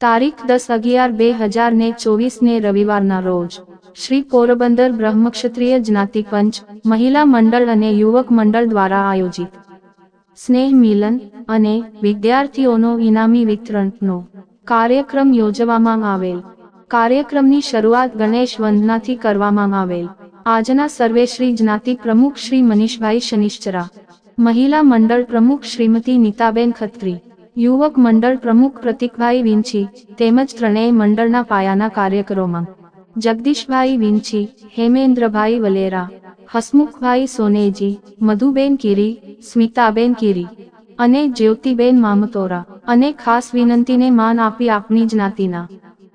તારીખ દસ અગિયાર બે હજાર ને ચોવીસને રવિવારના રોજ, શ્રી પોરબંદર બ્રહ્મક્ષત્રિય જ્ઞાતિ પંચ, મહિલા મંડળ અને યુવક મંડળ દ્વારા આયોજિત. સ્નેહ મિલન અને વિદ્યાર્થીઓનો ઇનામી વિતરણનો કાર્યક્રમ યોજવામાં આવેલ. કાર્યક્રમની શરૂઆત ગણેશ વંદનાથી કરવામાં આવેલ. આજના સર્વે શ્રી જ્ઞાતિ પ્રમુખ શ્રી મનીષભાઈ શનિશ્ચરા, મહિલા મંડળ પ્રમુખ શ્રીમતી નીતાબેન ખત્રી યુવક મંડળ પ્રમુખ પ્રતિકભાઈ વિંછી તેમજ ત્રણેય મંડળના પાયાના કાર્યક્રમોમાં જગદીશભાઈ વિંછી હેમેન્દ્રભાઈ વલેરા, હસમુખભાઈ સોનેજી, મધુબેન કિરી, સ્મિતાબેન કિરી અને જ્યોતિબેન મામતોરા અને ખાસ વિનંતીને માન આપી આપણી જ્ઞાતિના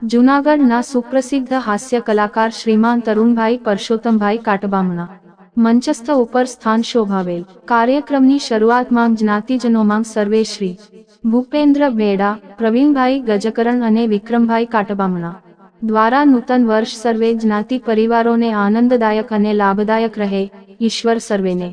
જૂનાગઢના સુપ્રસિદ્ધ હાસ્ય કલાકાર શ્રીમાન તરુણભાઈ પરસોત્તમભાઈ કાટબામણા મંચસ્થ ઉપર સ્થાન શોભાવેલ. કાર્યક્રમની શરૂઆતમાં જ્ઞાતિજનોમાં સર્વેશ્રી ભૂપેન્દ્ર બેડા, પ્રવીણભાઈ ગજકરણ અને વિક્રમભાઈ કાટબામણા દ્વારા નૂતન વર્ષ સર્વે જ્ઞાતિ પરિવારોને આનંદદાયક અને લાભદાયક રહે, ઈશ્વર સર્વેને.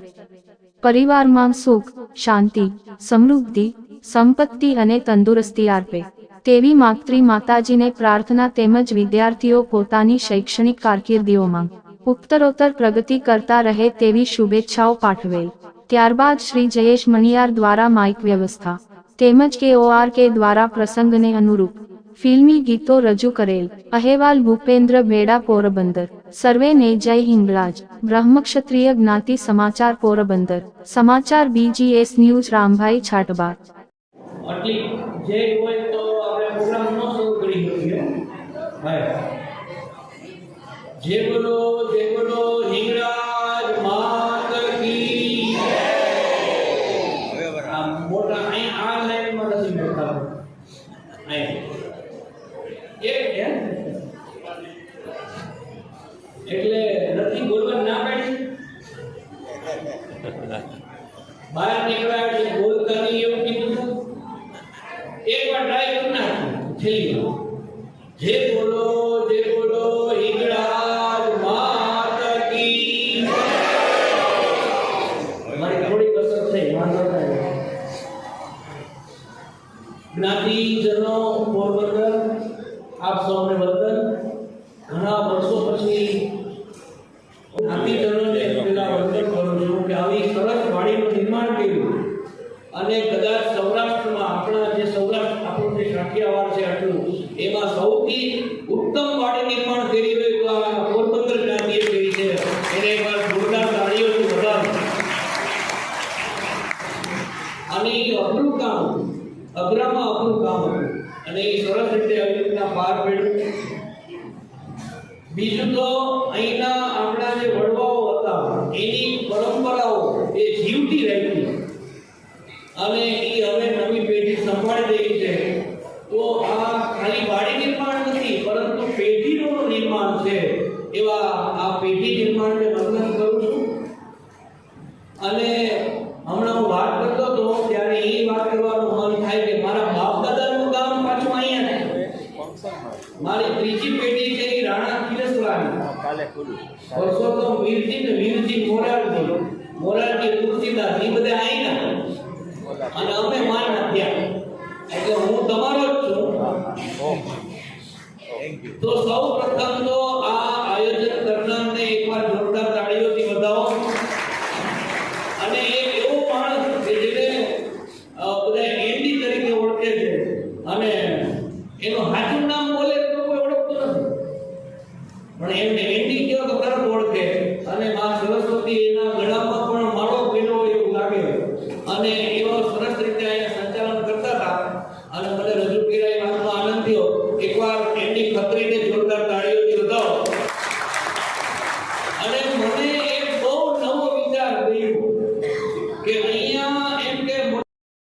પરિવારમાં સુખ, શાંતિ, સમૃદ્ધિ, સંપત્તિ અને તંદુરસ્તી આપે તેવી માતૃ માતાજીને પ્રાર્થના તેમજ વિદ્યાર્થીઓ પોતાની શૈક્ષણિક કારકિર્દીઓમાં ઉત્તરોત્તર પ્રગતિ કરતા રહે તેવી શુભેચ્છાઓ પાઠવેલ. ત્યારબાદ શ્રી જયેશ મણિયાર દ્વારા માઇક વ્યવસ્થા તેમજ કે ઓઆર કે દ્વારા પ્રસંગને અનુરૂપ ફિલ્મી ગીતો રજૂ કરેલ અહેવાલ ભૂપેન્દ્ર બેડા પોરબંદર સર્વેને જય હિંગલાજ બ્રહ્મક્ષત્રિય જ્ઞાતિ સમાચાર પોરબંદર, સમાચાર બીજીએસ ન્યૂઝ રામભાઈ છાટબાર. જે બોલો એટલે નથી બોલવા ના પાડી? બહાર નીકળ્યા એટલે બોલતા નહીં એવું કીધું એક વાર ટ્રાય કરી નાખો જે બોલો જે બોલો હિંગળાજ આપ સૌને વંદન. ઘણા વર્ષો પછી જ્ઞાતિજનોને પેલા વંદન કરું છું કે આવી સરસ વાણીનું નિર્માણ કર્યું. અને કદાચ સૌરાષ્ટ્રમાં આપણા જે સૌરાષ્ટ્ર, આપણું જે કાઠિયાવાડ છે આટલું, એમાં સૌથી ઉત્તમ વાણી નિર્માણ કરી રહ્યું પોરબંદર જ્ઞાતિએ કરી છે. એને એકવાર જોરદાર તાળીઓથી વધાવો અને એ અઘરું કામ. અઘરામાં અઘરું કામ હતું અને એ સરસ રીતે આવી રીતના પાર પડ્યું. બીજું તો અહીંના આપણા જે વડવાઓ હતા, એની પરંપરાઓ, એ જીવતી રહી. અને એ હવે નવી પેઢી સંભાળી રહી છે. તો આ ખાલી વાડી નિર્માણ નથી, પરંતુ પેઢીનું નિર્માણ છે. એવા આ પેઢી નિર્માણને વંદન કરું છું. અને મારી ત્રીજી પેઢી છે એ રાણા કિરસલાની કાલે ખુલ્લું પરસોત્તમ વીરજી ને વીરજી મોરારજી મોરારજી તુલસીદાસ એ બધા આઈના અને અમે માના ત્યાં એટલે હું તમારો જ છું થેન્ક યુ તો સૌ પણ એમને એન્ડી કયો તો ગર્ભ ઓળખે અને માં સરસ્વતી એના ગળામાં પણ માળો પેલો એવું લાગ્યો અને એવો સરસ રીતે અહીંયા સંચાલન કરતા હતા. અને મને